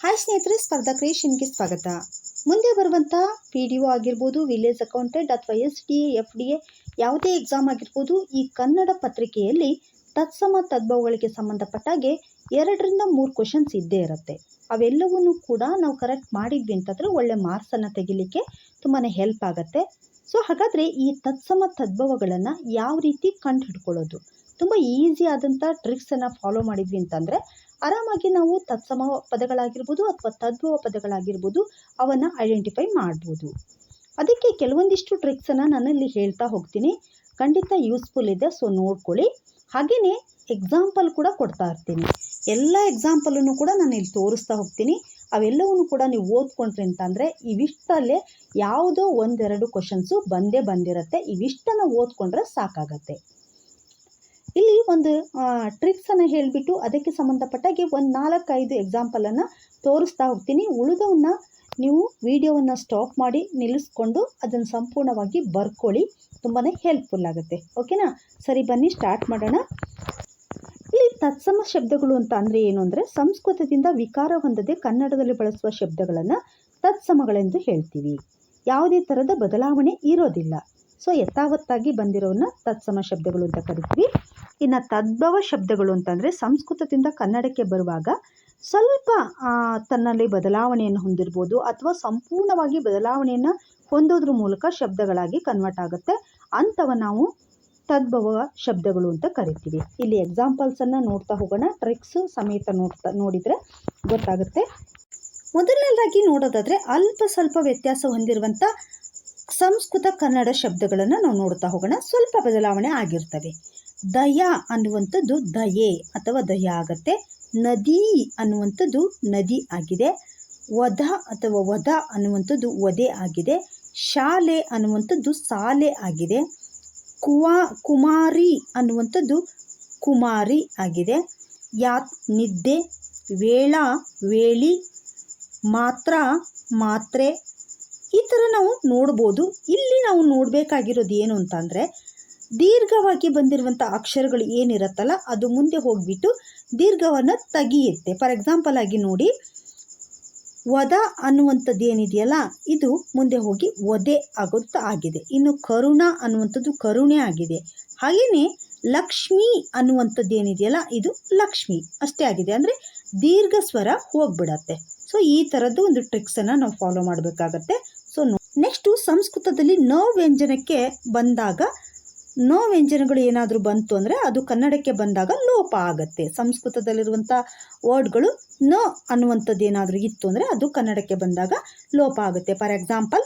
Hi ಸ್ನೇಹಿತರೆ, ಸ್ಪರ್ಧಾ ಕ್ರಿಯೇಷನ್ಗೆ ಸ್ವಾಗತ. ಮುಂದೆ ಬರುವಂಥ ಪಿ ಡಿ ಒ ಆಗಿರ್ಬೋದು, ವಿಲೇಜ್ ಅಕೌಂಟೆಂಟ್ ಅಥವಾ S D A, F D A ಯಾವುದೇ ಎಕ್ಸಾಮ್ ಆಗಿರ್ಬೋದು, ಈ ಕನ್ನಡ ಪತ್ರಿಕೆಯಲ್ಲಿ ತತ್ಸಮ ತದ್ಭವಗಳಿಗೆ ಸಂಬಂಧಪಟ್ಟಾಗೆ ಎರಡರಿಂದ ಮೂರು ಕ್ವಶನ್ಸ್ ಇದ್ದೇ ಇರುತ್ತೆ. ಅವೆಲ್ಲವನ್ನೂ ಕೂಡ ನಾವು ಕರೆಕ್ಟ್ ಮಾಡಿದ್ವಿ ಅಂತಂದರೆ ಒಳ್ಳೆ ಮಾರ್ಕ್ಸನ್ನು ತೆಗಿಲಿಕ್ಕೆ ತುಂಬಾ ಹೆಲ್ಪ್ ಆಗುತ್ತೆ. ಸೊ ಹಾಗಾದರೆ ಈ ತತ್ಸಮ ತದ್ಭವಗಳನ್ನು ಯಾವ ರೀತಿ ಕಂಡು ಹಿಡ್ಕೊಳ್ಳೋದು ತುಂಬ ಈಸಿ ಆದಂಥ ಟ್ರಿಕ್ಸನ್ನು ಫಾಲೋ ಮಾಡಿದ್ವಿ ಅಂತಂದರೆ ಆರಾಮಾಗಿ ನಾವು ತತ್ಸಮ ಪದಗಳಾಗಿರ್ಬೋದು ಅಥವಾ ತದ್ಭವ ಪದಗಳಾಗಿರ್ಬೋದು ಅವನ್ನು ಐಡೆಂಟಿಫೈ ಮಾಡ್ಬೋದು. ಅದಕ್ಕೆ ಕೆಲವೊಂದಿಷ್ಟು ಟ್ರಿಕ್ಸನ್ನು ನಾನಲ್ಲಿ ಹೇಳ್ತಾ ಹೋಗ್ತೀನಿ. ಖಂಡಿತ ಯೂಸ್ಫುಲ್ ಇದೆ ಸೊ ನೋಡ್ಕೊಳ್ಳಿ. ಹಾಗೆಯೇ ಎಕ್ಸಾಂಪಲ್ ಕೂಡ ಕೊಡ್ತಾ ಇರ್ತೀನಿ. ಎಲ್ಲ ಎಕ್ಸಾಂಪಲನ್ನು ಕೂಡ ನಾನು ಇಲ್ಲಿ ತೋರಿಸ್ತಾ ಹೋಗ್ತೀನಿ. ಅವೆಲ್ಲವನ್ನು ಕೂಡ ನೀವು ಓದ್ಕೊಂಡ್ರಿ ಅಂತಂದರೆ ಇವಿಷ್ಟಲ್ಲೇ ಯಾವುದೋ ಒಂದೆರಡು ಕ್ವಶನ್ಸು ಬಂದೇ ಬಂದಿರುತ್ತೆ. ಇವಿಷ್ಟನ್ನು ಓದ್ಕೊಂಡ್ರೆ ಸಾಕಾಗತ್ತೆ. ಇಲ್ಲಿ ಒಂದು ಟ್ರಿಕ್ಸನ್ನು ಹೇಳಿಬಿಟ್ಟು ಅದಕ್ಕೆ ಸಂಬಂಧಪಟ್ಟಾಗೆ ಒಂದು ನಾಲ್ಕೈದು ಎಕ್ಸಾಂಪಲನ್ನು ತೋರಿಸ್ತಾ ಹೋಗ್ತೀನಿ. ಉಳಿದವನ್ನ ನೀವು ವಿಡಿಯೋವನ್ನು ಸ್ಟಾಪ್ ಮಾಡಿ ನಿಲ್ಲಿಸ್ಕೊಂಡು ಅದನ್ನು ಸಂಪೂರ್ಣವಾಗಿ ಬರ್ಕೊಳ್ಳಿ. ತುಂಬಾ ಹೆಲ್ಪ್ಫುಲ್ ಆಗುತ್ತೆ. ಓಕೆನಾ ಸರಿ, ಬನ್ನಿ ಸ್ಟಾರ್ಟ್ ಮಾಡೋಣ. ಇಲ್ಲಿ ತತ್ಸಮ ಶಬ್ದಗಳು ಅಂತ ಅಂದರೆ ಏನು ಅಂದರೆ ಸಂಸ್ಕೃತದಿಂದ ವಿಕಾರ ಹೊಂದದೆ ಕನ್ನಡದಲ್ಲಿ ಬಳಸುವ ಶಬ್ದಗಳನ್ನು ತತ್ಸಮಗಳೆಂದು ಹೇಳ್ತೀವಿ. ಯಾವುದೇ ಥರದ ಬದಲಾವಣೆ ಇರೋದಿಲ್ಲ. ಸೊ ಯಥಾವತ್ತಾಗಿ ಬಂದಿರೋನ್ನ ತತ್ಸಮ ಶಬ್ದಗಳು ಅಂತ ಕರಿತೀವಿ. ಇನ್ನು ತದ್ಭವ ಶಬ್ದಗಳು ಅಂತಂದರೆ ಸಂಸ್ಕೃತದಿಂದ ಕನ್ನಡಕ್ಕೆ ಬರುವಾಗ ಸ್ವಲ್ಪ ತನ್ನಲ್ಲಿ ಬದಲಾವಣೆಯನ್ನು ಹೊಂದಿರ್ಬೋದು ಅಥವಾ ಸಂಪೂರ್ಣವಾಗಿ ಬದಲಾವಣೆಯನ್ನು ಹೊಂದೋದ್ರ ಮೂಲಕ ಶಬ್ದಗಳಾಗಿ ಕನ್ವರ್ಟ್ ಆಗುತ್ತೆ. ಅಂಥವ ನಾವು ತದ್ಭವ ಶಬ್ದಗಳು ಅಂತ ಕರಿತೀವಿ. ಇಲ್ಲಿ ಎಕ್ಸಾಂಪಲ್ಸನ್ನು ನೋಡ್ತಾ ಹೋಗೋಣ. ಟ್ರಿಕ್ಸ್ ಸಮೇತ ನೋಡ್ತಾ, ನೋಡಿದರೆ ಗೊತ್ತಾಗುತ್ತೆ. ಮೊದಲನೇದಾಗಿ ನೋಡೋದಾದರೆ ಅಲ್ಪ ಸ್ವಲ್ಪ ವ್ಯತ್ಯಾಸ ಹೊಂದಿರುವಂಥ ಸಂಸ್ಕೃತ ಕನ್ನಡ ಶಬ್ದಗಳನ್ನು ನಾವು ನೋಡ್ತಾ ಹೋಗೋಣ. ಸ್ವಲ್ಪ ಬದಲಾವಣೆ ಆಗಿರ್ತವೆ. ದಯ ಅನ್ನುವಂಥದ್ದು ದಯೆ ಅಥವಾ ದಯ ಆಗತ್ತೆ. ನದಿ ಅನ್ನುವಂಥದ್ದು ನದಿ ಆಗಿದೆ. ವಧ ಅಥವಾ ವಧ ಅನ್ನುವಂಥದ್ದು ವಧೆ ಆಗಿದೆ. ಶಾಲೆ ಅನ್ನುವಂಥದ್ದು ಸಾಲೆ ಆಗಿದೆ. ಕುವಾ, ಕುಮಾರಿ ಅನ್ನುವಂಥದ್ದು ಕುಮಾರಿ ಆಗಿದೆ. ಯಾತ್, ನಿದ್ದೆ, ವೇಳ, ವೇಳಿ, ಮಾತ್ರ, ಮಾತ್ರೆ ಈ ಥರ ನಾವು ನೋಡ್ಬೋದು. ಇಲ್ಲಿ ನಾವು ನೋಡಬೇಕಾಗಿರೋದು ಏನು ಅಂತಂದರೆ ದೀರ್ಘವಾಗಿ ಬಂದಿರುವಂಥ ಅಕ್ಷರಗಳು ಏನಿರುತ್ತಲ್ಲ, ಅದು ಮುಂದೆ ಹೋಗಿಬಿಟ್ಟು ದೀರ್ಘವನ್ನು ತೆಗೆಯುತ್ತೆ. ಫಾರ್ ಎಕ್ಸಾಂಪಲ್ ಆಗಿ ನೋಡಿ, ವದ ಅನ್ನುವಂಥದ್ದು ಏನಿದೆಯಲ್ಲ ಇದು ಮುಂದೆ ಹೋಗಿ ವದೆ ಆಗೋದು ಆಗಿದೆ. ಇನ್ನು ಕರುಣ ಅನ್ನುವಂಥದ್ದು ಕರುಣೆ ಆಗಿದೆ. ಹಾಗೆಯೇ ಲಕ್ಷ್ಮಿ ಅನ್ನುವಂಥದ್ದು ಏನಿದೆಯಲ್ಲ ಇದು ಲಕ್ಷ್ಮಿ ಅಷ್ಟೇ ಆಗಿದೆ. ಅಂದರೆ ದೀರ್ಘ ಸ್ವರ ಹೋಗ್ಬಿಡತ್ತೆ. ಸೊ ಈ ಥರದ್ದು ಒಂದು ಟ್ರಿಕ್ಸನ್ನು ನಾವು ಫಾಲೋ ಮಾಡಬೇಕಾಗತ್ತೆ. ಸೊ ನೆಕ್ಸ್ಟು ಸಂಸ್ಕೃತದಲ್ಲಿ ನ ವ್ಯಂಜನಕ್ಕೆ ಬಂದಾಗ ನ ವ್ಯಂಜನಗಳು ಏನಾದರೂ ಬಂತು ಅಂದರೆ ಅದು ಕನ್ನಡಕ್ಕೆ ಬಂದಾಗ ಲೋಪ ಆಗುತ್ತೆ. ಸಂಸ್ಕೃತದಲ್ಲಿರುವಂಥ ವರ್ಡ್ಗಳು ನೋ ಅನ್ನುವಂಥದ್ದು ಏನಾದರೂ ಇತ್ತು ಅಂದರೆ ಅದು ಕನ್ನಡಕ್ಕೆ ಬಂದಾಗ ಲೋಪ ಆಗುತ್ತೆ. ಫಾರ್ ಎಕ್ಸಾಂಪಲ್,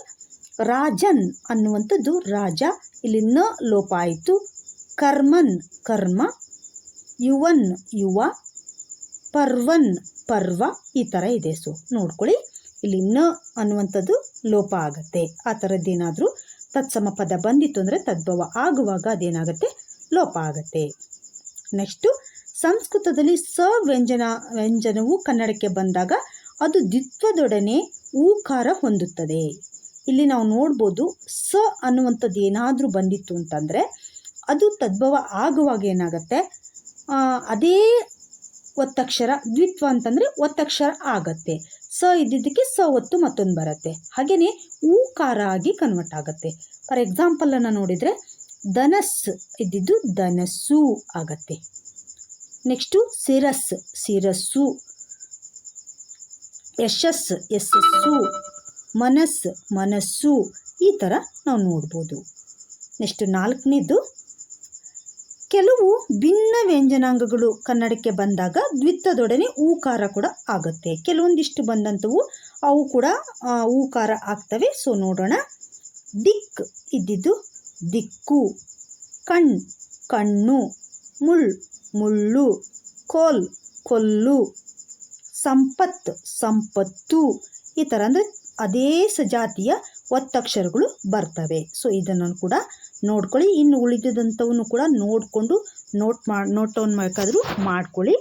ರಾಜನ್ ಅನ್ನುವಂಥದ್ದು ರಾಜ, ಇಲ್ಲಿ ನ ಲೋಪ ಆಯಿತು. ಕರ್ಮನ್, ಕರ್ಮ. ಯುವನ್, ಯುವ. ಪರ್ವನ್, ಪರ್ವ. ಈ ಥರ ಇದೆ. ಸೊ, ನೋಡ್ಕೊಳ್ಳಿ. ಇಲ್ಲಿ ನ ಅನ್ನುವಂಥದ್ದು ಲೋಪ ಆಗುತ್ತೆ. ಆ ಥರದ್ದೇನಾದರೂ ತತ್ಸಮ ಪದ ಬಂದಿತ್ತು ಅಂದರೆ ತದ್ಭವ ಆಗುವಾಗ ಅದೇನಾಗುತ್ತೆ? ಲೋಪ ಆಗುತ್ತೆ. ನೆಕ್ಸ್ಟು ಸಂಸ್ಕೃತದಲ್ಲಿ ಸ ವ್ಯಂಜನ ವ್ಯಂಜನವು ಕನ್ನಡಕ್ಕೆ ಬಂದಾಗ ಅದು ದ್ವಿತ್ವದೊಡನೆ ಊಕಾರ ಹೊಂದುತ್ತದೆ. ಇಲ್ಲಿ ನಾವು ನೋಡ್ಬೋದು ಸ ಅನ್ನುವಂಥದ್ದು ಏನಾದರೂ ಬಂದಿತ್ತು ಅಂತಂದರೆ ಅದು ತದ್ಭವ ಆಗುವಾಗ ಏನಾಗುತ್ತೆ? ಅದೇ ಒತ್ತಕ್ಷರ, ದ್ವಿತ್ವ ಅಂತಂದರೆ ಒತ್ತಕ್ಷರ ಆಗತ್ತೆ. ಸ ಇದ್ದಿದ್ದಕ್ಕೆ ಸ ಒತ್ತು ಮತ್ತೊಂದು ಬರುತ್ತೆ. ಹಾಗೆಯೇ ಊಕಾರ ಆಗಿ ಕನ್ವರ್ಟ್ ಆಗುತ್ತೆ. ಫಾರ್ ಎಕ್ಸಾಂಪಲನ್ನು ನೋಡಿದರೆ ಧನಸ್ ಇದ್ದಿದ್ದು ಧನಸ್ಸು ಆಗತ್ತೆ. ನೆಕ್ಸ್ಟು ಸಿರಸ್, ಸಿರಸ್ಸು. ಯಶಸ್, ಯಶಸ್ಸು. ಮನಸ್, ಮನಸ್ಸು. ಈ ಥರ ನಾವು ನೋಡ್ಬೋದು. ನೆಕ್ಸ್ಟ್ ನಾಲ್ಕನೇದು ಕೆಲವು ಭಿನ್ನ ವ್ಯಂಜನಾಂಗಗಳು ಕನ್ನಡಕ್ಕೆ ಬಂದಾಗ ದ್ವಿತ್ತದೊಡನೆ ಊಕಾರ ಕೂಡ ಆಗುತ್ತೆ. ಕೆಲವೊಂದಿಷ್ಟು ಬಂದಂಥವು ಅವು ಕೂಡ ಊಕಾರ ಆಗ್ತವೆ. ಸೊ ನೋಡೋಣ. ದಿಕ್ ಇದ್ದಿದ್ದು ದಿಕ್ಕು. ಕಣ್ ಕಣ್ಣು. ಮುಳ್ ಮುಳ್ಳು. ಕೋಲ್ ಕೊಲ್ಲು. ಸಂಪತ್ ಸಂಪತ್ತು. ಈ ಥರ ಅಂದರೆ ಅದೇ ಸಜಾತಿಯ ಒತ್ತಕ್ಷರಗಳು ಬರ್ತವೆ. ಸೊ ಇದನ್ನು ಕೂಡ ನೋಡ್ಕೊಳ್ಳಿ. ಇನ್ನು ಉಳಿದಿದಂಥವನ್ನು ಕೂಡ ನೋಡಿಕೊಂಡು ನೋಟ್ ಮಾಡಿ ಡೌನ್ ಬೇಕಾದರೂ ಮಾಡ್ಕೊಳ್ಳಿ.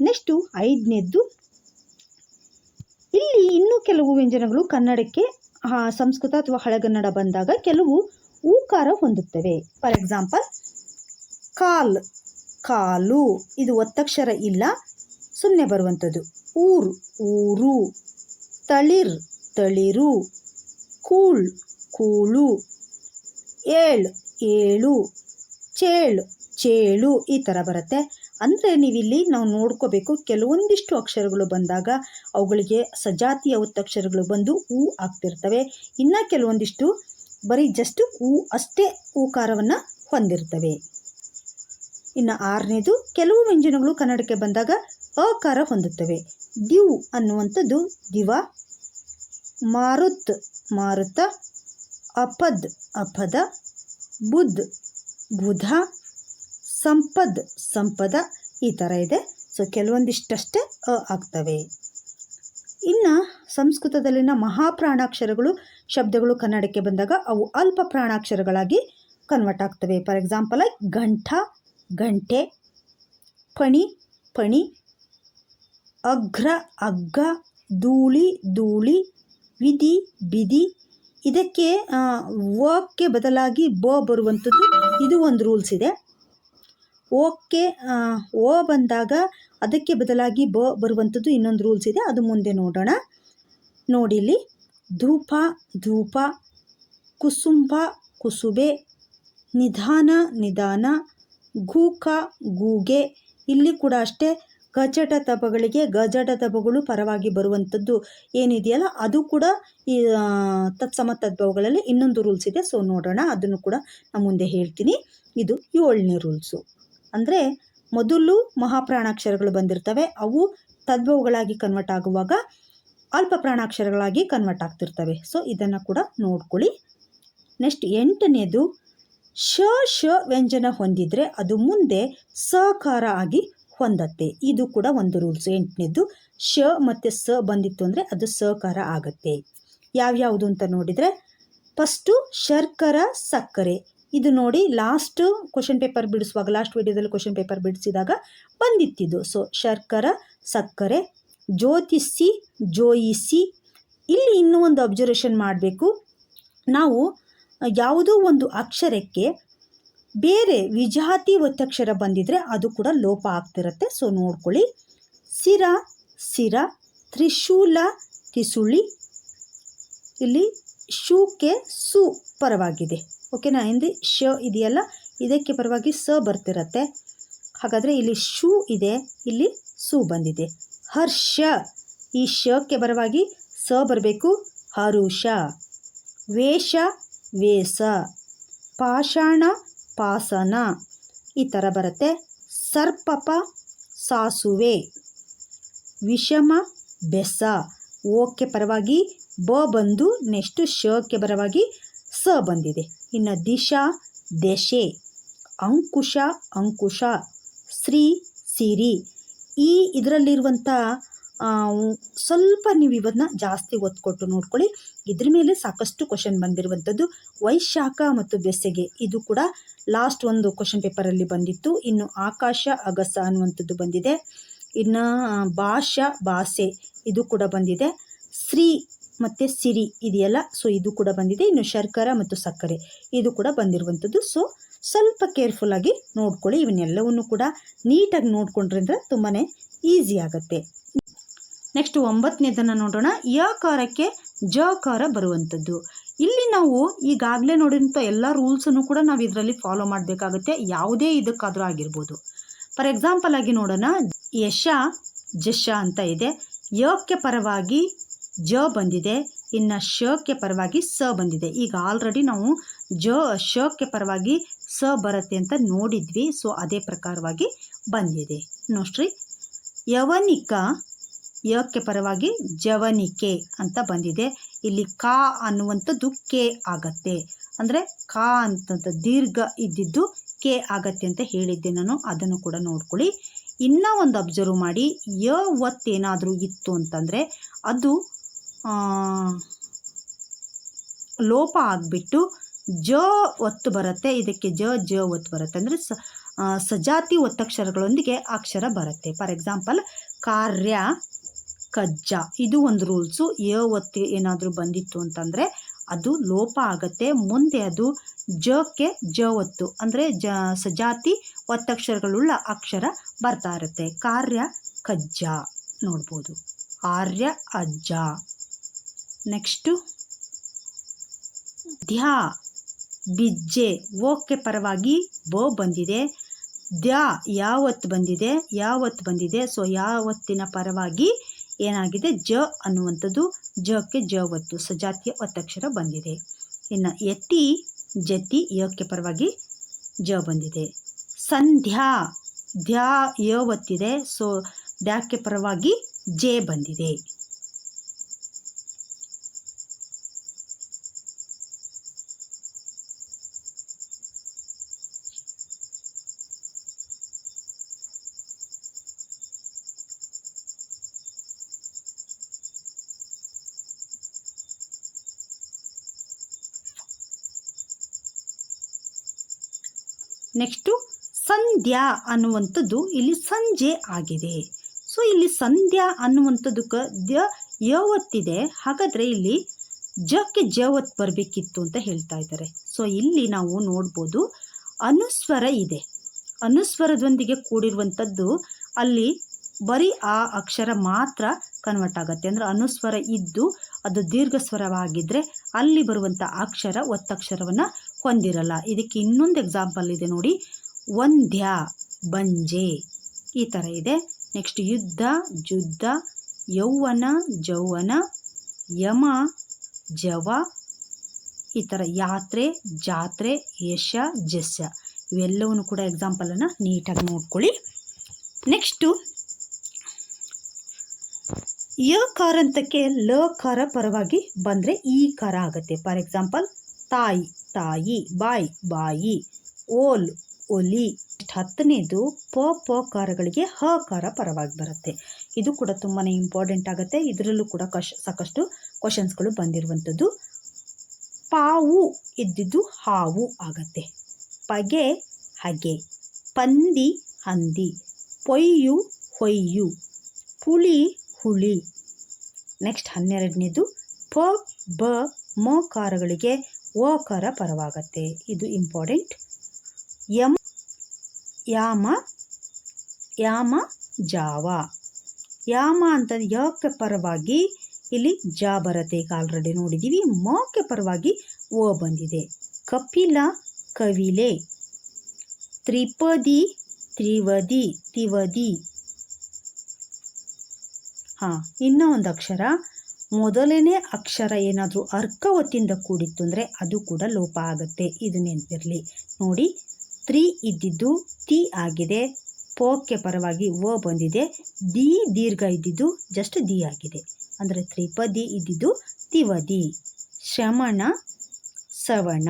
ನೆಕ್ಸ್ಟು ಐದನೇದ್ದು, ಇಲ್ಲಿ ಇನ್ನೂ ಕೆಲವು ವ್ಯಂಜನಗಳು ಕನ್ನಡಕ್ಕೆ ಸಂಸ್ಕೃತ ಅಥವಾ ಹಳೆಗನ್ನಡ ಬಂದಾಗ ಕೆಲವು ಊಕಾರ ಹೊಂದುತ್ತವೆ. ಫಾರ್ ಎಕ್ಸಾಂಪಲ್, ಕಾಲ್, ಕಾಲು, ಇದು ಒತ್ತಕ್ಷರ ಇಲ್ಲ ಸುಮ್ಮನೆ ಬರುವಂಥದ್ದು. ಊರು ಊರು, ತಳಿರ್, ತಳಿರು, ಕೂಳ್, ಕೂಳು. ಏಳ್, ಏಳು, ಚೇಳು ಚೇಳು ಈ ಥರ ಬರುತ್ತೆ. ಅಂದರೆ ನೀವಿಲ್ಲಿ ನಾವು ನೋಡ್ಕೋಬೇಕು ಕೆಲವೊಂದಿಷ್ಟು ಅಕ್ಷರಗಳು ಬಂದಾಗ ಅವುಗಳಿಗೆ ಸಜಾತಿಯ ಒತ್ತಕ್ಷರಗಳು ಬಂದು ಹೂ ಆಗ್ತಿರ್ತವೆ. ಇನ್ನು ಕೆಲವೊಂದಿಷ್ಟು ಬರೀ ಜಸ್ಟ್ ಹೂ ಅಷ್ಟೇ ಹೂಕಾರವನ್ನು ಹೊಂದಿರ್ತವೆ. ಇನ್ನು ಆರನೇದು ಕೆಲವು ವ್ಯಂಜನಗಳು ಕನ್ನಡಕ್ಕೆ ಬಂದಾಗ ಅಕಾರ ಹೊಂದುತ್ತವೆ. ದಿವ್ ಅನ್ನುವಂಥದ್ದು ದಿವ, ಮಾರುತ್, ಮಾರುತ ಅಪದ್, ಅಪದ ಬುಧ್ ಬುಧ, ಸಂಪದ್, ಸಂಪದ ಈ ಥರ ಇದೆ. ಸೊ ಕೆಲವೊಂದಿಷ್ಟಷ್ಟೇ ಅ ಆಗ್ತವೆ. ಇನ್ನು ಸಂಸ್ಕೃತದಲ್ಲಿನ ಮಹಾಪ್ರಾಣಾಕ್ಷರಗಳು, ಶಬ್ದಗಳು ಕನ್ನಡಕ್ಕೆ ಬಂದಾಗ ಅವು ಅಲ್ಪ ಪ್ರಾಣಾಕ್ಷರಗಳಾಗಿ ಕನ್ವರ್ಟ್ ಆಗ್ತವೆ. ಫಾರ್ ಎಕ್ಸಾಂಪಲ್ ಆಗಿ ಘಂಟ ಗಂಟೆ ಪಣಿ ಪಣಿ ಅಘ್ರ ಅಗ್ಗ ಧೂಳಿ ಧೂಳಿ, ವಿಧಿ ಬಿದಿ ಇದಕ್ಕೆ ವಕ್ಕೆ ಬದಲಾಗಿ ಬ ಬರುವಂಥದ್ದು ಇದು ಒಂದು ರೂಲ್ಸ್ ಇದೆ. ಓಕೆ ಓ ಬಂದಾಗ ಅದಕ್ಕೆ ಬದಲಾಗಿ ಬ ಬರುವಂಥದ್ದು ಇನ್ನೊಂದು ರೂಲ್ಸ್ ಇದೆ. ಅದು ಮುಂದೆ ನೋಡೋಣ. ನೋಡಿಲಿ ಧೂಪ ಧೂಪ ಕುಸುಂಬ ಕುಸುಬೆ, ನಿಧಾನ ನಿಧಾನ, ಗೂಕ, ಗೂಗೆ, ಇಲ್ಲಿ ಕೂಡ ಅಷ್ಟೇ ಗಜಟ ತಪಗಳಿಗೆ ಗಜಟ ತಪಗಳು ಪರವಾಗಿ ಬರುವಂಥದ್ದು ಏನಿದೆಯಲ್ಲ, ಅದು ಕೂಡ ಈ ತತ್ಸಮ ತದ್ಭವಗಳಲ್ಲಿ ಇನ್ನೊಂದು ರೂಲ್ಸ್ ಇದೆ. ಸೊ ನೋಡೋಣ, ಅದನ್ನು ಕೂಡ ನಾನು ಮುಂದೆ ಹೇಳ್ತೀನಿ. ಇದು ಏಳನೇ ರೂಲ್ಸು ಅಂದರೆ ಮೊದಲು ಮಹಾಪ್ರಾಣಾಕ್ಷರಗಳು ಬಂದಿರ್ತವೆ. ಅವು ತದ್ಭವಗಳಾಗಿ ಕನ್ವರ್ಟ್ ಆಗುವಾಗ ಅಲ್ಪ ಪ್ರಾಣಾಕ್ಷರಗಳಾಗಿ ಕನ್ವರ್ಟ್ ಆಗ್ತಿರ್ತವೆ. ಸೊ ಇದನ್ನು ಕೂಡ ನೋಡ್ಕೊಳ್ಳಿ. ನೆಕ್ಸ್ಟ್ ಎಂಟನೇದು ಶ ಶ ವ್ಯಂಜನ ಹೊಂದಿದರೆ ಅದು ಮುಂದೆ ಸಕಾರ ಆಗಿ ಹೊಂದತ್ತೆ ಇದು ಕೂಡ ಒಂದು ರೂಲ್ಸ್ ಎಂಟನೇದು, ಶ ಮತ್ತು ಸ ಬಂದಿತ್ತು ಅಂದರೆ ಅದು ಸಕಾರ ಆಗತ್ತೆ. ಯಾವ್ಯಾವುದು ಅಂತ ನೋಡಿದರೆ ಫಸ್ಟು ಶರ್ಕರ, ಸಕ್ಕರೆ. ಇದು ನೋಡಿ ಲಾಸ್ಟ್ ಕ್ವಶನ್ ಪೇಪರ್ ಬಿಡಿಸುವಾಗ ಲಾಸ್ಟ್ ವಿಡಿಯೋದಲ್ಲಿ ಕ್ವಶನ್ ಪೇಪರ್ ಬಿಡಿಸಿದಾಗ ಬಂದಿತ್ತಿದ್ದು. ಸೊ ಶರ್ಕರ, ಸಕ್ಕರೆ ಜ್ಯೋತಿಸಿ ಜೋಯಿಸಿ ಇಲ್ಲಿ ಇನ್ನೂ ಒಂದು ಅಬ್ಸರ್ವೇಷನ್ ಮಾಡಬೇಕು. ನಾವು ಯಾವುದೋ ಒಂದು ಅಕ್ಷರಕ್ಕೆ ಬೇರೆ ವಿಜಾತಿ ಒತ್ತಕ್ಷರ ಬಂದಿದ್ರೆ ಅದು ಕೂಡ ಲೋಪ ಆಗ್ತಿರತ್ತೆ. ಸೊ ನೋಡ್ಕೊಳ್ಳಿ. ಸಿರ ಸಿರ, ತ್ರಿಶೂಲ ತಿಸುಳಿ ಇಲ್ಲಿ ಶೂಕೆ ಸು ಪರವಾಗಿದೆ. ಓಕೆನಾ ಹಿಂದೆ ಶ ಇದೆಯಲ್ಲ, ಇದಕ್ಕೆ ಪರವಾಗಿ ಸ ಬರ್ತಿರತ್ತೆ. ಹಾಗಾದರೆ ಇಲ್ಲಿ ಶೂ ಇದೆ, ಇಲ್ಲಿ ಸು ಬಂದಿದೆ. ಹರ್ಷ, ಈ ಶಕ್ಕೆ ಪರವಾಗಿ ಸ ಬರಬೇಕು. ಹರುಷ, ವೇಷ ವೇಷ ಪಾಷಾಣ ಪಾಸನ ಈ ಥರ ಬರುತ್ತೆ. ಸರ್ಪಪ ಸಾಸುವೆ. ವಿಷಮ ಬೆಸ. ಓಕೆ ಪರವಾಗಿ ಬ ಬಂದು ನೆಕ್ಸ್ಟು ಶಕ್ಕೆ ಪರವಾಗಿ ಸ ಬಂದಿದೆ. ಇನ್ನು ದಿಶಾ, ದೆಶೆ. ಅಂಕುಶ ಅಂಕುಶ. ಶ್ರೀ, ಸಿರಿ. ಈ ಇದರಲ್ಲಿರುವಂಥ ಸ್ವಲ್ಪ ನೀವು ಇವನ್ನ ಜಾಸ್ತಿ ಒತ್ತು ನೋಡ್ಕೊಳ್ಳಿ. ಇದ್ರ ಮೇಲೆ ಸಾಕಷ್ಟು ಕ್ವಶನ್ ಬಂದಿರುವಂಥದ್ದು. ವೈಶಾಖ ಮತ್ತು ಬೆಸೆಗೆ ಇದು ಕೂಡ ಲಾಸ್ಟ್ ಒಂದು ಕ್ವಶನ್ ಪೇಪರಲ್ಲಿ ಬಂದಿತ್ತು. ಇನ್ನು ಆಕಾಶ, ಅಗಸ ಅನ್ನುವಂಥದ್ದು ಬಂದಿದೆ. ಇನ್ನು ಭಾಷ, ಭಾಷೆ ಇದು ಕೂಡ ಬಂದಿದೆ. ಶ್ರೀ ಮತ್ತು ಸಿರಿ ಇದೆಯಲ್ಲ ಸೊ ಇದು ಕೂಡ ಬಂದಿದೆ. ಇನ್ನು ಶರ್ಕರ ಮತ್ತು ಸಕ್ಕರೆ ಇದು ಕೂಡ ಬಂದಿರುವಂಥದ್ದು. ಸೊ ಸ್ವಲ್ಪ ಕೇರ್ಫುಲ್ಲಾಗಿ ನೋಡ್ಕೊಳ್ಳಿ. ಇವನ್ನೆಲ್ಲವನ್ನು ಕೂಡ ನೀಟಾಗಿ ನೋಡ್ಕೊಂಡ್ರಿಂದ ತುಂಬಾ ಈಸಿ ಆಗುತ್ತೆ. ನೆಕ್ಸ್ಟ್ ಒಂಬತ್ತನೇದನ್ನು ನೋಡೋಣ. ಯಕಾರಕ್ಕೆ? ಜಕಾರ ಬರುವಂಥದ್ದು. ಇಲ್ಲಿ ನಾವು ಈಗಾಗಲೇ ನೋಡಿದಂಥ ಎಲ್ಲ ರೂಲ್ಸನ್ನು ಕೂಡ ನಾವು ಇದರಲ್ಲಿ ಫಾಲೋ ಮಾಡಬೇಕಾಗುತ್ತೆ. ಯಾವುದೇ ಇದಕ್ಕಾದರೂ ಆಗಿರ್ಬೋದು. ಫಾರ್ ಎಕ್ಸಾಂಪಲ್ ಆಗಿ ನೋಡೋಣ. ಯಶ, ಜಶ ಅಂತ ಇದೆ. ಯಕ್ಕೆ ಪರವಾಗಿ ಜ ಬಂದಿದೆ. ಇನ್ನು ಶಕ್ಕೆ ಪರವಾಗಿ ಸ ಬಂದಿದೆ. ಈಗ ಆಲ್ರೆಡಿ ನಾವು ಜ, ಶಕ್ಕೆ ಪರವಾಗಿ ಸ ಬರುತ್ತೆ ಅಂತ ನೋಡಿದ್ವಿ. ಸೊ ಅದೇ ಪ್ರಕಾರವಾಗಿ ಬಂದಿದೆ. ನೋಡ್ರಿ ಯವನಿಕ ಯಕ್ಕೆ ಪರವಾಗಿ ಜವನಿಕೆ ಅಂತ ಬಂದಿದೆ. ಇಲ್ಲಿ ಕಾ ಅನ್ನುವಂಥದ್ದು ಕೆ ಆಗತ್ತೆ. ಅಂದರೆ ಕಾ ಅಂತ ದೀರ್ಘ ಇದ್ದಿದ್ದು ಕೆ ಆಗತ್ತೆ ಅಂತ ಹೇಳಿದ್ದೆ ನಾನು. ಅದನ್ನು ಕೂಡ ನೋಡ್ಕೊಳ್ಳಿ. ಇನ್ನೂ ಒಂದು ಅಬ್ಸರ್ವ್ ಮಾಡಿ. ಯ ಒತ್ತೇನಾದರೂ ಇತ್ತು ಅಂತಂದರೆ ಅದು ಲೋಪ ಆಗಿಬಿಟ್ಟು ಜ ಒತ್ತು ಬರುತ್ತೆ. ಇದಕ್ಕೆ ಜ ಜ ಒತ್ತು ಬರುತ್ತೆ. ಅಂದರೆ ಸ ಸಜಾತಿ ಒತ್ತಕ್ಷರಗಳೊಂದಿಗೆ ಅಕ್ಷರ ಬರುತ್ತೆ. ಫಾರ್ ಎಕ್ಸಾಂಪಲ್ ಕಾರ್ಯ. ಕಜ್ಜ. ಇದು ಒಂದು ರೂಲ್ಸು. ಯಾವತ್ತಿ ಏನಾದರೂ ಬಂದಿತ್ತು ಅಂತಂದರೆ ಅದು ಲೋಪ ಆಗತ್ತೆ. ಮುಂದೆ ಅದು ಜಕ್ಕೆ ಜ ಒತ್ತು ಅಂದರೆ ಜ, ಸಜಾತಿ ಒತ್ತಕ್ಷರಗಳುಳ್ಳ ಅಕ್ಷರ ಬರ್ತಾ ಇರುತ್ತೆ. ಕಾರ್ಯ ಕಜ್ಜ. ನೋಡ್ಬೋದು. ಆರ್ಯ ಅಜ್ಜ. ನೆಕ್ಸ್ಟು. ದ್ಯಾ. ಬಿಜ್ಜೆ. ಓಕೆ ಪರವಾಗಿ ಬೋ ಬಂದಿದೆ. ದ್ಯಾ ಯಾವತ್ತು ಬಂದಿದೆ? ಯಾವತ್ತು ಬಂದಿದೆ? ಸೊ ಯಾವತ್ತಿನ ಪರವಾಗಿ ಏನಾಗಿದೆ? ಜ ಅನ್ನುವಂಥದ್ದು ಜಕ್ಕೆ ಜ ಒತ್ತು, ಸಜಾತಿಯ ಒತ್ತಕ್ಷರ ಬಂದಿದೆ. ಇನ್ನು ಎತ್ತಿ ಜತಿ ಯಕ್ಕೆ ಪರವಾಗಿ ಜ ಬಂದಿದೆ. ಸಂಧ್ಯಾ, ಧ್ಯ ಯ ಒತ್ತಿದೆ ಸೊ ದ್ಯಾಕ್ಕೆ ಪರವಾಗಿ ಜೆ ಬಂದಿದೆ. ನೆಕ್ಸ್ಟು ಸಂಧ್ಯಾ ಅನ್ನುವಂಥದ್ದು ಇಲ್ಲಿ ಸಂಜೆ ಆಗಿದೆ. ಸೊ ಇಲ್ಲಿ ಸಂಧ್ಯಾ ಅನ್ನುವಂಥದ್ದಕ್ಕೆ ದ್ಯ ಯಾವತ್ತಿದೆ. ಹಾಗಾದರೆ ಇಲ್ಲಿ ಜಕ್ಕೆ ಜವತ್ ಬರಬೇಕಿತ್ತು ಅಂತ ಹೇಳ್ತಾ ಇದ್ದಾರೆ. ಸೊ ಇಲ್ಲಿ ನಾವು ನೋಡ್ಬೋದು ಅನುಸ್ವರ ಇದೆ. ಅನುಸ್ವರದೊಂದಿಗೆ ಕೂಡಿರುವಂಥದ್ದು ಅಲ್ಲಿ ಬರೀ ಆ ಅಕ್ಷರ ಮಾತ್ರ ಕನ್ವರ್ಟ್ ಆಗುತ್ತೆ. ಅಂದರೆ ಅನುಸ್ವರ ಇದ್ದು ಅದು ದೀರ್ಘ ಸ್ವರವಾಗಿದ್ದರೆ ಅಲ್ಲಿ ಬರುವಂಥ ಅಕ್ಷರ, ಒತ್ತಕ್ಷರವನ್ನು ಹೊಂದಿರಲ್ಲ. ಇದಕ್ಕೆ ಇನ್ನೊಂದು ಎಕ್ಸಾಂಪಲ್ ಇದೆ ನೋಡಿ. ವಂದ್ಯ, ಬಂಜೆ. ಈ ಥರ ಇದೆ. ನೆಕ್ಸ್ಟ್ ಯುದ್ಧ, ಜುದ್ಧ, ಯೌವನ, ಜೌವನ, ಯಮ, ಜವ. ಈ ಥರ ಯಾತ್ರೆ, ಜಾತ್ರೆ, ಯಶ ಜಸ್ಯ ಇವೆಲ್ಲವನ್ನು ಕೂಡ ಎಕ್ಸಾಂಪಲನ್ನು ನೀಟಾಗಿ ನೋಡ್ಕೊಳ್ಳಿ. ನೆಕ್ಸ್ಟು ಯ ಕಾರಂತಕ್ಕೆ ಲ ಕಾರ ಪರವಾಗಿ ಬಂದರೆ ಈ ಕಾರ ಆಗುತ್ತೆ. ಫಾರ್ ಎಕ್ಸಾಂಪಲ್ ತಾಯಿ. ತಾಯಿ, ಬಾಯಿ ಬಾಯಿ, ಓಲ್, ಒಲಿ, ಹತ್ತನೇದು ಪ ಪ ಕಾರಗಳಿಗೆ ಹ ಕಾರ ಪರವಾಗಿ ಬರುತ್ತೆ. ಇದು ಕೂಡ ತುಂಬಾ ಇಂಪಾರ್ಟೆಂಟ್ ಆಗುತ್ತೆ. ಇದರಲ್ಲೂ ಕೂಡ ಕಶ್, ಸಾಕಷ್ಟು ಕ್ವಶನ್ಸ್ಗಳು ಬಂದಿರುವಂಥದ್ದು ಪಾವು ಇದ್ದಿದ್ದು ಹಾವು ಆಗತ್ತೆ. ಪಗೆ, ಹಗೆ, ಪಂದಿ, ಹಂದಿ, ಪೊಯ್ಯು, ಹೊಯ್ಯು, ಪುಳಿ, ಹುಳಿ. ನೆಕ್ಸ್ಟ್ ಹನ್ನೆರಡನೇದು ಪ, ಬ, ಮ ಕಾರಗಳಿಗೆ ಓಕಾರ ಪರವಾಗತ್ತೆ. ಇದು ಇಂಪಾರ್ಟೆಂಟ್ ಎಂ ಯಾಮ ಯಾಮ, ಜಾವ. ಯಾಮ ಅಂತ ಯಕ್ಕೆ ಪರವಾಗಿ? ಇಲ್ಲಿ ಜಾ ಬರುತ್ತೆ ಈಗ ಆಲ್ರೆಡಿ ನೋಡಿದ್ದೀವಿ ಮಕ್ಕೆ ಪರವಾಗಿ ಓ ಬಂದಿದೆ. ಕಪಿಲ, ಕವಿಲೆ. ತ್ರಿಪದಿ, ತ್ರಿವದಿ, ತಿವದಿ. ಹಾಂ ಇನ್ನೂ ಒಂದು ಅಕ್ಷರ. ಮೊದಲನೇ ಅಕ್ಷರ ಏನಾದರೂ ಅರ್ಕ ಒತ್ತಿಂದ ಕೂಡಿತ್ತು ಅಂದರೆ ಅದು ಕೂಡ ಲೋಪ ಆಗುತ್ತೆ. ಇದು ನೆನಪಿರಲಿ. ನೋಡಿ, ತ್ರೀ ಇದ್ದಿದ್ದು ತಿ ಆಗಿದೆ. ಪೋಕ್ಕೆ ಪರವಾಗಿ ಓ ಬಂದಿದೆ. ದಿ ದೀರ್ಘ ಇದ್ದಿದ್ದು ಜಸ್ಟ್ ದಿ ಆಗಿದೆ. ಅಂದರೆ ತ್ರಿಪದಿ ಇದ್ದಿದ್ದು ತಿವದಿ. ಶ್ರಮಣ ಸವಣ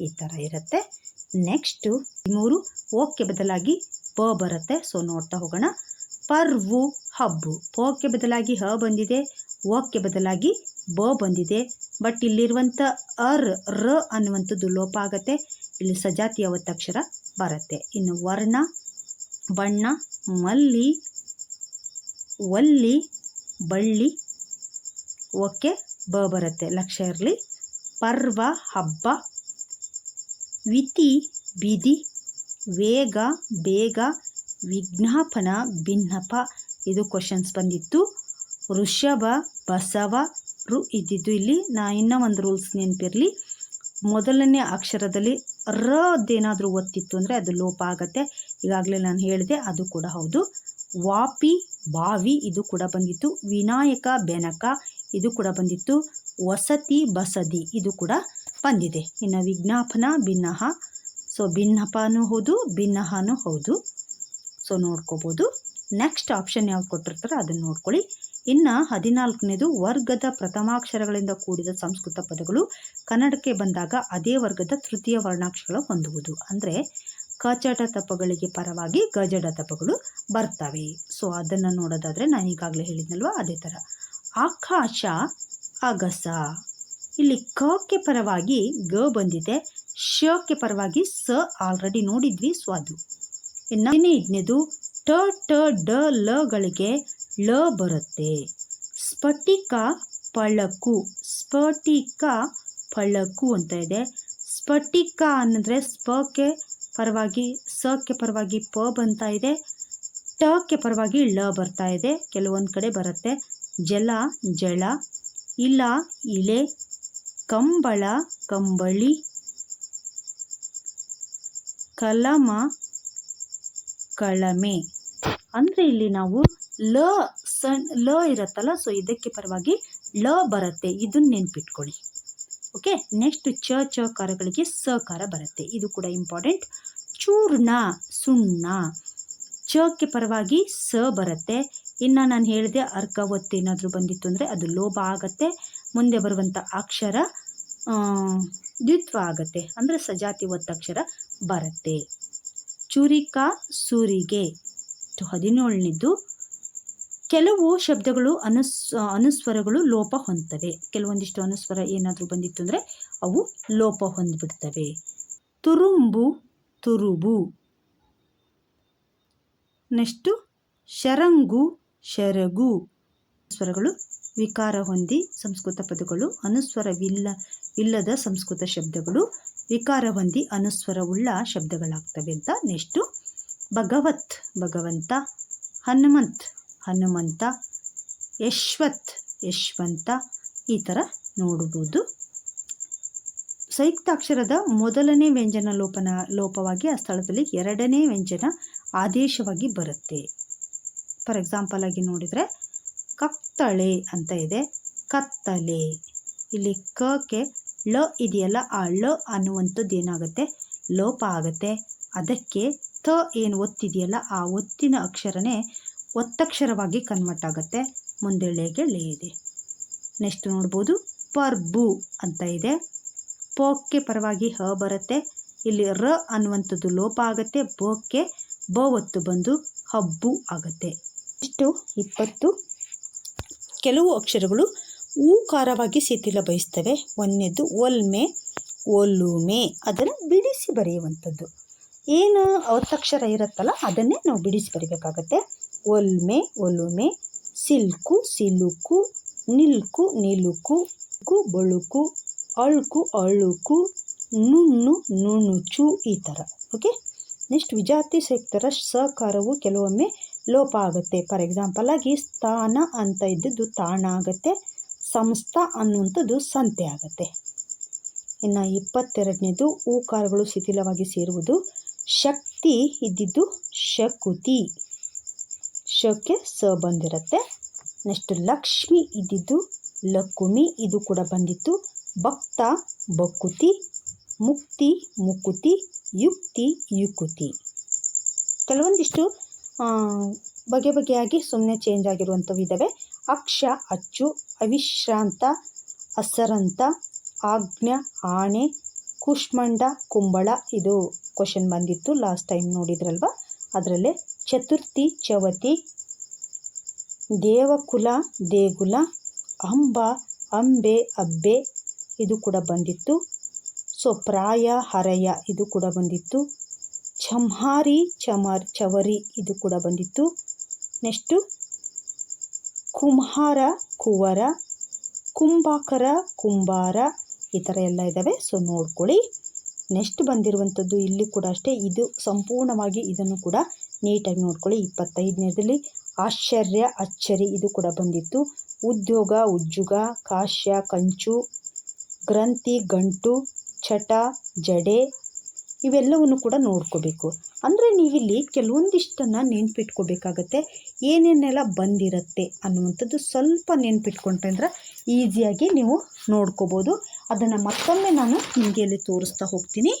ಈ ಥರ ಇರುತ್ತೆ. ನೆಕ್ಸ್ಟು ಮೂರು ಓಕೆ ಬದಲಾಗಿ ಪ ಬರುತ್ತೆ. ಸೊ ನೋಡ್ತಾ ಹೋಗೋಣ. ಪರ್ವು, ಹಬ್ಬು. ಪೋಕ್ಕೆ ಬದಲಾಗಿ ಹ ಬಂದಿದೆ. ಓಕ್ಕೆ ಬದಲಾಗಿ ಬ ಬಂದಿದೆ. ಬಟ್ ಇಲ್ಲಿರುವಂಥ ಅರ್, ರ ಅನ್ನುವಂಥದ್ದು ಲೋಪ ಆಗತ್ತೆ. ಇಲ್ಲಿ ಸಜಾತಿಯ ಒತ್ತಕ್ಷರ ಬರುತ್ತೆ. ಇನ್ನು ವರ್ಣ, ಬಣ್ಣ, ಮಲ್ಲಿ, ಒಲ್ಲಿ, ಬಳ್ಳಿ, ಓಕೆ, ಬ ಬರುತ್ತೆ. ಲಕ್ಷ್ಯ ಇರಲಿ. ಪರ್ವ, ಹಬ್ಬ, ವಿತಿ, ಬಿದಿ, ವೇಗ, ಬೇಗ, ವಿಜ್ಞಾಪನ, ಭಿನ್ನಪ. ಇದು ಕ್ವಶನ್ಸ್ ಬಂದಿತ್ತು. ಋಷಭ ಬಸವ ರು ಇದ್ದಿದ್ದು ಇಲ್ಲಿ. ನಾ ಇನ್ನೂ ಒಂದು ರೂಲ್ಸ್ ನೆನಪಿರಲಿ. ಮೊದಲನೇ ಅಕ್ಷರದಲ್ಲಿ ರದ್ದೇನಾದರೂ ಒತ್ತಿತ್ತು ಅಂದರೆ ಅದು ಲೋಪ ಆಗತ್ತೆ. ಈಗಾಗಲೇ ನಾನು ಹೇಳಿದೆ, ಅದು ಕೂಡ ಹೌದು. ವಾಪಿ, ಬಾವಿ, ಇದು ಕೂಡ ಬಂದಿತ್ತು. ವಿನಾಯಕ, ಬೆನಕ, ಇದು ಕೂಡ ಬಂದಿತ್ತು. ವಸತಿ, ಬಸದಿ, ಇದು ಕೂಡ ಬಂದಿದೆ. ಇನ್ನು ವಿಜ್ಞಾಪನ, ಭಿನ್ನಹ. ಸೊ ಭಿನ್ನಪನೂ ಹೌದು, ಭಿನ್ನಹನೂ ಹೌದು. ಸೊ ನೋಡ್ಕೋಬೋದು. ನೆಕ್ಸ್ಟ್ ಆಪ್ಷನ್ ಯಾವ್ದು ಕೊಟ್ಟಿರ್ತಾರೋ ಅದನ್ನು ನೋಡ್ಕೊಳ್ಳಿ. ಇನ್ನು ಹದಿನಾಲ್ಕನೇದು ವರ್ಗದ ಪ್ರಥಮಾಕ್ಷರಗಳಿಂದ ಕೂಡಿದ ಸಂಸ್ಕೃತ ಪದಗಳು ಕನ್ನಡಕ್ಕೆ ಬಂದಾಗ ಅದೇ ವರ್ಗದ ತೃತೀಯ ವರ್ಣಾಕ್ಷರಗಳು ಹೊಂದುವುದು. ಅಂದರೆ ಕಚಟ ತಪಗಳಿಗೆ ಪರವಾಗಿ ಗಜಡ ತಪಗಳು ಬರ್ತವೆ. ಸೊ ಅದನ್ನು ನೋಡೋದಾದರೆ ನಾನು ಈಗಾಗಲೇ ಹೇಳಿದ್ನಲ್ವ? ಅದೇ ಥರ ಆಕಾಶ, ಅಗಸ. ಇಲ್ಲಿ ಕಕ್ಕೆ ಪರವಾಗಿ ಗ ಬಂದಿದೆ. ಶಕ್ಕೆ ಪರವಾಗಿ ಸ ಆಲ್ರೆಡಿ ನೋಡಿದ್ವಿ. ಸೊ ಅದು ಇನ್ನು ಇದ್ನೇದು ಟ ಟ, ಡ ಲಗಳಿಗೆ ಳ ಬರುತ್ತೆ. ಸ್ಫಟಿಕ ಪಳಕು ಸ್ಫಟಿಕ ಫಳಕು ಅಂತ ಇದೆ. ಸ್ಫಟಿಕ ಅನ್ನಂದ್ರೆ ಸ್ಪಕ್ಕೆ ಪರವಾಗಿ, ಸಕ್ಕೆ ಪರವಾಗಿ ಪ ಬಂತಾ ಇದೆ. ಟಕ್ಕೆ ಪರವಾಗಿ ಳ ಬರ್ತಾ ಇದೆ. ಕೆಲವೊಂದು ಕಡೆ ಬರುತ್ತೆ. ಜಲ, ಜಳ ಇಲ ಇಲೆ, ಕಂಬಳ, ಕಂಬಳಿ, ಕಲಮ, ಕಳಮೆ. ಅಂದರೆ ಇಲ್ಲಿ ನಾವು ಲ ಸಣ್, ಲ ಇರುತ್ತಲ್ಲ ಸೊ ಇದಕ್ಕೆ ಪರವಾಗಿ ಲ ಬರುತ್ತೆ. ಇದನ್ನ ನೆನ್ಪಿಟ್ಕೊಳ್ಳಿ. ಓಕೆ ನೆಕ್ಸ್ಟ್ ಚ ಚ ಕಾರಗಳಿಗೆ ಸಕಾರ ಬರುತ್ತೆ. ಇದು ಕೂಡ ಇಂಪಾರ್ಟೆಂಟ್ ಚೂರ್ಣ, ಸುಣ್ಣ. ಚಕ್ಕೆ ಪರವಾಗಿ ಸ ಬರುತ್ತೆ. ಇನ್ನು ನಾನು ಹೇಳಿದೆ ಅರ್ಕ, ಒತ್ತು ಏನಾದರೂ ಬಂದಿತ್ತು ಅಂದರೆ ಅದು ಲೋಭ ಆಗತ್ತೆ. ಮುಂದೆ ಬರುವಂಥ ಅಕ್ಷರ ದ್ವಿತ್ವ ಆಗತ್ತೆ. ಅಂದರೆ ಸಜಾತಿ ಒತ್ತಕ್ಷರ ಬರುತ್ತೆ. ಚುರಿಕಾ, ಸೂರಿಗೆ. ಹದಿನೇಳನೇದು ಕೆಲವು ಶಬ್ದಗಳು ಅನುಸ್, ಅನುಸ್ವರಗಳು ಲೋಪ ಹೊಂದ್ತವೆ. ಕೆಲವೊಂದಿಷ್ಟು ಅನುಸ್ವರ ಏನಾದರೂ ಬಂದಿತ್ತು ಅಂದರೆ ಅವು ಲೋಪ ಹೊಂದ್ಬಿಡ್ತವೆ. ತುರುಂಬು, ತುರುಬು. ನೆಕ್ಸ್ಟು ಶರಂಗು, ಶರಗು. ಸ್ವರಗಳು ವಿಕಾರ ಹೊಂದಿ ಸಂಸ್ಕೃತ ಪದಗಳು, ಅನುಸ್ವರವಿಲ್ಲ, ಇಲ್ಲದ ಸಂಸ್ಕೃತ ಶಬ್ದಗಳು, ವಿಕಾರ ಹೊಂದಿ ಅನುಸ್ವರವುಳ್ಳ ಶಬ್ದಗಳಾಗ್ತವೆ ಅಂತ ನೆಕ್ಸ್ಟು ಭಗವತ್, ಭಗವಂತ, ಹನುಮಂತ್. ಹನುಮಂತ ಯಶ್ವತ್ ಯಶ್ವಂತ ಈ ಥರ ನೋಡಬಹುದು. ಸಂಯುಕ್ತಾಕ್ಷರದ ಮೊದಲನೇ ವ್ಯಂಜನ ಲೋಪನ ಲೋಪವಾಗಿ ಆ ಸ್ಥಳದಲ್ಲಿ ಎರಡನೇ ವ್ಯಂಜನ ಆದೇಶವಾಗಿ ಬರುತ್ತೆ. ಫಾರ್ ಎಕ್ಸಾಂಪಲ್ ಆಗಿ ನೋಡಿದರೆ, ಕತ್ತಳೆ ಅಂತ ಇದೆ. ಕತ್ತಲೆ. ಇಲ್ಲಿ ಕಕ್ಕೆ ಳ ಇದೆಯಲ್ಲ, ಆ ಳ ಅನ್ನುವಂಥದ್ದು ಏನಾಗುತ್ತೆ? ಲೋಪ ಆಗುತ್ತೆ. ಅದಕ್ಕೆ ತ ಏನು ಒತ್ತಿದೆಯಲ್ಲ, ಆ ಒತ್ತಿನ ಅಕ್ಷರನೇ ಒತ್ತಕ್ಷರವಾಗಿ ಕನ್ವರ್ಟ್ ಆಗುತ್ತೆ. ಮುಂದೆ ಲೇಗೆ ಲೇ ಇದೆ. ನೆಕ್ಸ್ಟ್ ನೋಡ್ಬೋದು, ಪರ್ಬು ಅಂತ ಇದೆ. ಪೋಕ್ಕೆ ಪರವಾಗಿ ಹ ಬರುತ್ತೆ. ಇಲ್ಲಿ ರ ಅನ್ನುವಂಥದ್ದು ಲೋಪ ಆಗುತ್ತೆ. ಬೋಕ್ಕೆ ಬ ಒತ್ತು ಬಂದು ಹಬ್ಬು ಆಗುತ್ತೆ. ಇಷ್ಟು ಇಪ್ಪತ್ತು. ಕೆಲವು ಅಕ್ಷರಗಳು ಊಕಾರವಾಗಿ ಶಿಥಿಲ ಬಯಸ್ತವೆ. ಒಂದನೇದು ಒಲ್ಮೆ, ಒಲುಮೆ. ಅದನ್ನು ಬಿಡಿಸಿ ಬರೆಯುವಂಥದ್ದು. ಏನು ಒತ್ತಕ್ಷರ ಇರುತ್ತಲ್ಲ, ಅದನ್ನೇ ನಾವು ಬಿಡಿಸಿ ಬರಿಬೇಕಾಗತ್ತೆ. ಒಲ್ಮೆ, ಒಲುಮೆ, ಸಿಲ್ಕು, ಸಿಲುಕು, ನಿಲ್ಕು, ನಿಲುಕು, ಕು, ಬಳುಕು, ಅಳುಕು ಅಳುಕು, ನುಣ್ಣು, ನುಣುಚು ಈ ಥರ, ಓಕೆ? ನೆಕ್ಸ್ಟ್ ವಿಜಾತಿ ಸಹಿತರ ಸಹಕಾರವು ಕೆಲವೊಮ್ಮೆ ಲೋಪ ಆಗುತ್ತೆ. ಫಾರ್ ಎಕ್ಸಾಂಪಲ್ ಆಗಿ ಸ್ಥಾನ ಅಂತ ಇದ್ದದ್ದು ತಾಣ ಆಗುತ್ತೆ, ಸಂಸ್ಥ ಅನ್ನುವಂಥದ್ದು ಸಂತೆ ಆಗುತ್ತೆ. ಇನ್ನು ಇಪ್ಪತ್ತೆರಡನೇದು ಊಕಾರಗಳು ಶಿಥಿಲವಾಗಿ ಸೇರುವುದು ಶಕ್ತಿ ಇದ್ದಿದ್ದು ಶಕುತಿ. ಶಕ್ಕೆ ಸ ಬಂದಿರುತ್ತೆ. ನೆಕ್ಸ್ಟ್ ಲಕ್ಷ್ಮಿ ಇದ್ದಿದ್ದು ಲಕ್ಕುಮಿ ಇದು ಕೂಡ ಬಂದಿತ್ತು. ಭಕ್ತ ಬಕ್ಕುತಿ ಮುಕ್ತಿ, ಮುಕುತಿ, ಯುಕ್ತಿ, ಯುಕುತಿ. ಕೆಲವೊಂದಿಷ್ಟು ಬಗೆ ಬಗೆಯಾಗಿ ಸುಮ್ಮನೆ ಚೇಂಜ್ ಆಗಿರುವಂಥವು ಇದ್ದಾವೆ. ಅಕ್ಷ, ಅಚ್ಚು, ಅವಿಶ್ರಾಂತ, ಅಸರಂತ, ಆಜ್ಞ, ಆಣೆ, ಕುಷ್ಮಂಡ, ಕುಂಬಳ, ಇದು ಕ್ವಶನ್ ಬಂದಿತ್ತು ಲಾಸ್ಟ್ ಟೈಮ್ ನೋಡಿದ್ರಲ್ವ? ಅದರಲ್ಲೇ ಚತುರ್ಥಿ ಚವತಿ, ದೇವಕುಲ ದೇಗುಲ, ಅಂಬ ಅಂಬೆ ಅಬ್ಬೆ, ಇದು ಕೂಡ ಬಂದಿತ್ತು. ಸೊ, ಪ್ರಾಯ, ಹರಯ, ಇದು ಕೂಡ ಬಂದಿತ್ತು. ಚಮ್ಹಾರಿ, ಚಮರ್, ಚವರಿ, ಇದು ಕೂಡ ಬಂದಿತ್ತು. ನೆಕ್ಸ್ಟು, ಕುಂಹಾರ, ಕುವರ, ಕುಂಭಾಕರ ಕುಂಬಾರ ಈ ಥರ ಎಲ್ಲ ಇದ್ದಾವೆ. ಸೊ, ನೋಡ್ಕೊಳ್ಳಿ. ನೆಕ್ಸ್ಟ್ ಬಂದಿರುವಂಥದ್ದು ಇಲ್ಲಿ ಕೂಡ ಅಷ್ಟೇ. ಇದು ಸಂಪೂರ್ಣವಾಗಿ ಇದನ್ನು ಕೂಡ ನೀಟಾಗಿ ನೋಡ್ಕೊಳ್ಳಿ. ಇಪ್ಪತ್ತೈದನೇದಲ್ಲಿ ಆಶ್ಚರ್ಯ, ಅಚ್ಚರಿ ಇದು ಕೂಡ ಬಂದಿತ್ತು. ಉದ್ಯೋಗ, ಉಜ್ಜುಗ, ಕಾಶ್ಯ, ಕಂಚು, ಗ್ರಂಥಿ, ಗಂಟು ಚಟ ಜಡೆ ಇವೆಲ್ಲವನ್ನು ಕೂಡ ನೋಡ್ಕೋಬೇಕು. ಅಂದರೆ ನೀವಿಲ್ಲಿ ಕೆಲವೊಂದಿಷ್ಟನ್ನು ನೆನ್ಪಿಟ್ಕೋಬೇಕಾಗತ್ತೆ. ಏನೇನೆಲ್ಲ ಬಂದಿರತ್ತೆ ಅನ್ನುವಂಥದ್ದು ಸ್ವಲ್ಪ ನೆನ್ಪಿಟ್ಕೊಂಡ್ರೆ ಅಂದ್ರೆ ಈಸಿಯಾಗಿ ನೀವು ನೋಡ್ಕೋಬೋದು. ಅದನ್ನು ಮತ್ತೊಮ್ಮೆ ನಾನು ನಿಮಗೆ ಇಲ್ಲಿ ತೋರಿಸ್ತಾ ಹೋಗ್ತೀನಿ.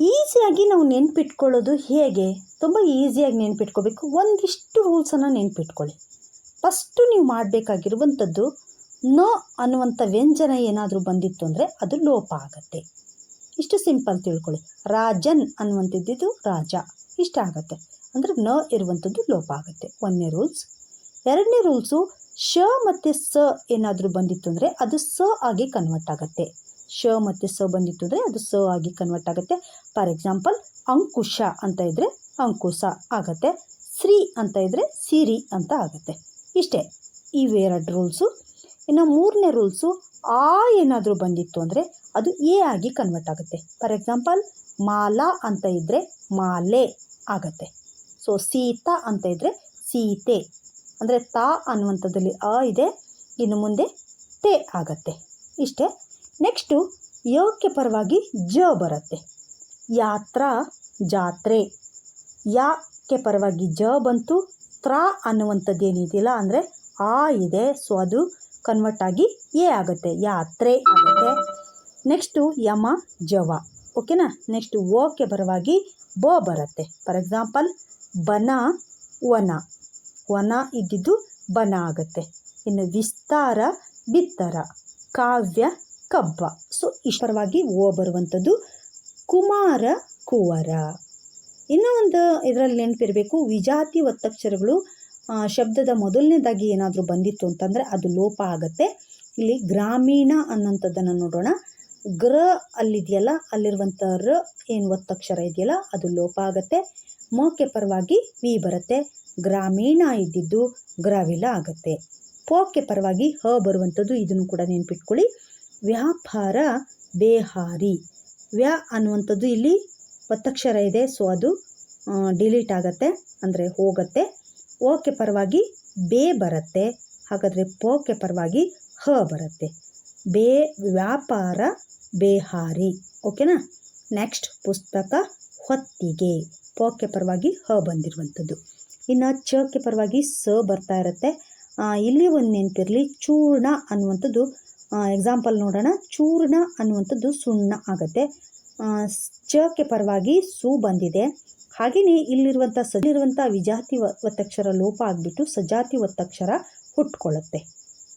ಈಸಿಯಾಗಿ ನಾವು ನೆನ್ಪಿಟ್ಕೊಳ್ಳೋದು ಹೇಗೆ? ತುಂಬ ಈಸಿಯಾಗಿ ನೆನ್ಪಿಟ್ಕೋಬೇಕು. ಒಂದಿಷ್ಟು ರೂಲ್ಸನ್ನು ನೆನ್ಪಿಟ್ಕೊಳ್ಳಿ. ಫಸ್ಟು ನೀವು ಮಾಡಬೇಕಾಗಿರುವಂಥದ್ದು, ನ ಅನ್ನುವಂಥ ವ್ಯಂಜನ ಏನಾದರೂ ಬಂದಿತ್ತು ಅಂದರೆ ಅದು ಲೋಪ ಆಗುತ್ತೆ. ಇಷ್ಟು ಸಿಂಪಲ್ ತಿಳ್ಕೊಳ್ಳಿ. ರಾಜನ್ ಅನ್ನುವಂಥದ್ದು ರಾಜ. ಇಷ್ಟ ಆಗುತ್ತೆ. ಅಂದರೆ ನ ಇರುವಂಥದ್ದು ಲೋಪ ಆಗುತ್ತೆ. ಒಂದನೇ ರೂಲ್ಸ್. ಎರಡನೇ ರೂಲ್ಸು ಶ ಮತ್ತು ಸ ಏನಾದರೂ ಬಂದಿತ್ತು ಅಂದರೆ ಅದು ಸ ಆಗಿ ಕನ್ವರ್ಟ್ ಆಗುತ್ತೆ. ಶ ಮತ್ತು ಸ ಬಂದಿತ್ತು ಅಂದರೆ ಅದು ಸ ಆಗಿ ಕನ್ವರ್ಟ್ ಆಗುತ್ತೆ. ಫಾರ್ ಎಕ್ಸಾಂಪಲ್ ಅಂಕುಶ ಅಂತ ಇದ್ದರೆ ಅಂಕುಶ ಆಗತ್ತೆ, ಶ್ರೀ ಅಂತ ಇದ್ದರೆ ಸಿರಿ ಅಂತ ಆಗುತ್ತೆ. ಇಷ್ಟೇ, ಇವೆರಡು ರೂಲ್ಸು ಇನ್ನು ಮೂರನೇ ರೂಲ್ಸು ಆ ಏನಾದರೂ ಬಂದಿತ್ತು ಅಂದರೆ ಅದು ಎ ಆಗಿ ಕನ್ವರ್ಟ್ ಆಗುತ್ತೆ. ಫಾರ್ ಎಕ್ಸಾಂಪಲ್ ಮಾಲಾ ಅಂತ ಇದ್ದರೆ ಮಾಲೆ ಆಗತ್ತೆ. ಸೊ ಸೀತಾ ಅಂತ ಇದ್ದರೆ ಸೀತೆ. ಅಂದರೆ ತಾ ಅನ್ನುವಂಥದ್ದಲ್ಲಿ ಅ ಇದೆ, ಇನ್ನು ಮುಂದೆ ತೇ ಆಗತ್ತೆ. ಇಷ್ಟೇ ನೆಕ್ಸ್ಟು ಯೋಕ್ಕೆ ಪರವಾಗಿ ಜ ಬರುತ್ತೆ. ಯಾತ್ರಾ, ಜಾತ್ರೆ. ಯಾಕೆ ಪರವಾಗಿ ಜ ಬಂತು? ತ್ರ ಅನ್ನುವಂಥದ್ದು ಏನಿದೆಯಲ್ಲ ಅಂದರೆ ಆ ಇದೆ, ಸೊ ಅದು ಕನ್ವರ್ಟ್ ಆಗಿ ಎ ಆಗುತ್ತೆ, ಯಾತ್ರೆ ಆಗುತ್ತೆ. ನೆಕ್ಸ್ಟು, ಯಮ, ಜವ. ಓಕೆನಾ? ನೆಕ್ಸ್ಟ್, ಓಕೆ ಪರವಾಗಿ ಬ ಬರುತ್ತೆ. ಫಾರ್ ಎಕ್ಸಾಂಪಲ್ ಬನ, ವನ. ವನ ಇದ್ದಿದ್ದು ಬನ ಆಗುತ್ತೆ. ಇನ್ನು ವಿಸ್ತಾರ, ಬಿತ್ತರ. ಕಾವ್ಯ ಕಬ್ಬ ಸೊ ಇಷ್ಟರವಾಗಿ ಓ ಬರುವಂಥದ್ದು ಕುಮಾರ ಕುವರ. ಇನ್ನೂ ಒಂದು ಇದರಲ್ಲಿ ನೆನಪಿರಬೇಕು, ವಿಜಾತಿ ಒತ್ತಕ್ಷರಗಳು ಶಬ್ದದ ಮೊದಲನೇದಾಗಿ ಏನಾದರೂ ಬಂದಿತ್ತು ಅಂತಂದರೆ ಅದು ಲೋಪ ಆಗುತ್ತೆ. ಇಲ್ಲಿ ಗ್ರಾಮೀಣ ಅನ್ನೋಂಥದ್ದನ್ನು ನೋಡೋಣ. ಗ್ರ ಅಲ್ಲಿದೆಯಲ್ಲ, ಅಲ್ಲಿರುವಂಥ ರ ಏನು ಒತ್ತಕ್ಷರ ಇದೆಯಲ್ಲ, ಅದು ಲೋಪ ಆಗುತ್ತೆ. ಮೋಕೆ ಪರವಾಗಿ ವಿ ಬರುತ್ತೆ. ಗ್ರಾಮೀಣ ಇದ್ದಿದ್ದು ಗ್ರಾವಿಲ ಆಗುತ್ತೆ. ಪೋಕೆ ಪರವಾಗಿ ಹ ಬರುವಂಥದ್ದು ಇದನ್ನು ಕೂಡ ನೆನ್ಪಿಟ್ಕೊಳ್ಳಿ. ವ್ಯಾಪಾರ ಬೇಹಾರಿ. ವ್ಯಾ ಅನ್ನುವಂಥದ್ದು ಇಲ್ಲಿ ಒತ್ತಕ್ಷರ ಇದೆ. ಸೊ ಅದು ಡಿಲೀಟ್ ಆಗತ್ತೆ, ಅಂದರೆ ಹೋಗುತ್ತೆ. ಓಕೆ ಪರವಾಗಿ ಬೇ ಬರುತ್ತೆ. ಹಾಗಾದರೆ ಪೋಕೆ ಪರವಾಗಿ ಹ ಬರುತ್ತೆ. ಬೇ, ವ್ಯಾಪಾರ ಬೇಹಾರಿ. ಓಕೆನಾ? ನೆಕ್ಸ್ಟ್ ಪುಸ್ತಕ ಹೊತ್ತಿಗೆ. ಪೋಕೆ ಪರವಾಗಿ ಹ ಬಂದಿರುವಂಥದ್ದು. ಇನ್ನು ಚಕ್ಕೆ ಪರವಾಗಿ ಸ ಬರ್ತಾ ಇರುತ್ತೆ. ಇಲ್ಲಿ ಒಂದು ನೆನಪಿರಲಿ. ಚೂರ್ಣ ಅನ್ನುವಂಥದ್ದು ಎಕ್ಸಾಂಪಲ್ ನೋಡೋಣ. ಚೂರ್ಣ ಅನ್ನುವಂಥದ್ದು ಸುಣ್ಣ ಆಗುತ್ತೆ. ಚಕ್ಕೆ ಪರವಾಗಿ ಸು ಬಂದಿದೆ. ಹಾಗೆಯೇ ಇಲ್ಲಿರುವಂಥ ಸಲ್ಲಿರುವಂಥ ವಿಜಾತಿ ಒತ್ತಕ್ಷರ ಲೋಪ ಆಗಿಬಿಟ್ಟು ಸಜಾತಿ ಒತ್ತಕ್ಷರ ಹುಟ್ಕೊಳ್ಳುತ್ತೆ.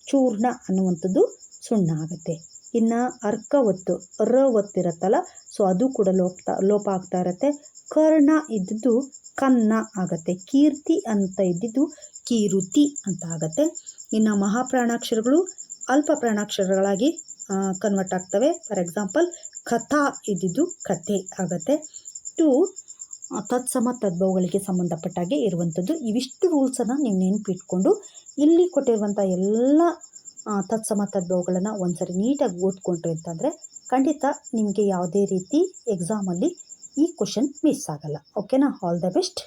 ಚೂರ್ಣ ಅನ್ನುವಂಥದ್ದು ಸುಣ್ಣ ಆಗುತ್ತೆ. ಇನ್ನು ಅರ್ಕ ಒತ್ತು, ರ ಒತ್ತಿರುತ್ತಲ್ಲ, ಸೊ ಅದು ಕೂಡ ಲೋಪ ಲೋಪ ಆಗ್ತಾ ಇರುತ್ತೆ. ಕರ್ಣ ಇದ್ದಿದ್ದು ಕನ್ನ ಆಗುತ್ತೆ. ಕೀರ್ತಿ ಅಂತ ಇದ್ದಿದ್ದು ಕೀರುತಿ ಅಂತ ಆಗುತ್ತೆ. ಇನ್ನು ಮಹಾಪ್ರಾಣಾಕ್ಷರಗಳು ಅಲ್ಪ ಪ್ರಾಣಾಕ್ಷರಗಳಾಗಿ ಕನ್ವರ್ಟ್ ಆಗ್ತವೆ. ಫಾರ್ ಎಕ್ಸಾಂಪಲ್ ಕಥಾ ಇದ್ದಿದ್ದು ಕಥೆ ಆಗುತ್ತೆ. ಟು, ತತ್ಸಮ ತದ್ಭವಗಳಿಗೆ ಸಂಬಂಧಪಟ್ಟಾಗೆ ಇರುವಂಥದ್ದು. ಇವಿಷ್ಟು ರೂಲ್ಸನ್ನು ನೀವು ನೆನಪಿಟ್ಕೊಂಡು, ಇಲ್ಲಿ ಕೊಟ್ಟಿರುವಂಥ ಎಲ್ಲ ತತ್ಸಮ ತದ್ಭವಗಳನ್ನು ಒಂದ್ಸರಿ ನೀಟಾಗಿ ಓದ್ಕೊಂಡ್ರಿ ಅಂತಂದರೆ, ಖಂಡಿತ ನಿಮಗೆ ಯಾವುದೇ ರೀತಿ ಎಕ್ಸಾಮಲ್ಲಿ ಈ ಕ್ವಶನ್ ಮಿಸ್ ಆಗಲ್ಲ. ಓಕೆನಾ ಆಲ್ ದ ಬೆಸ್ಟ್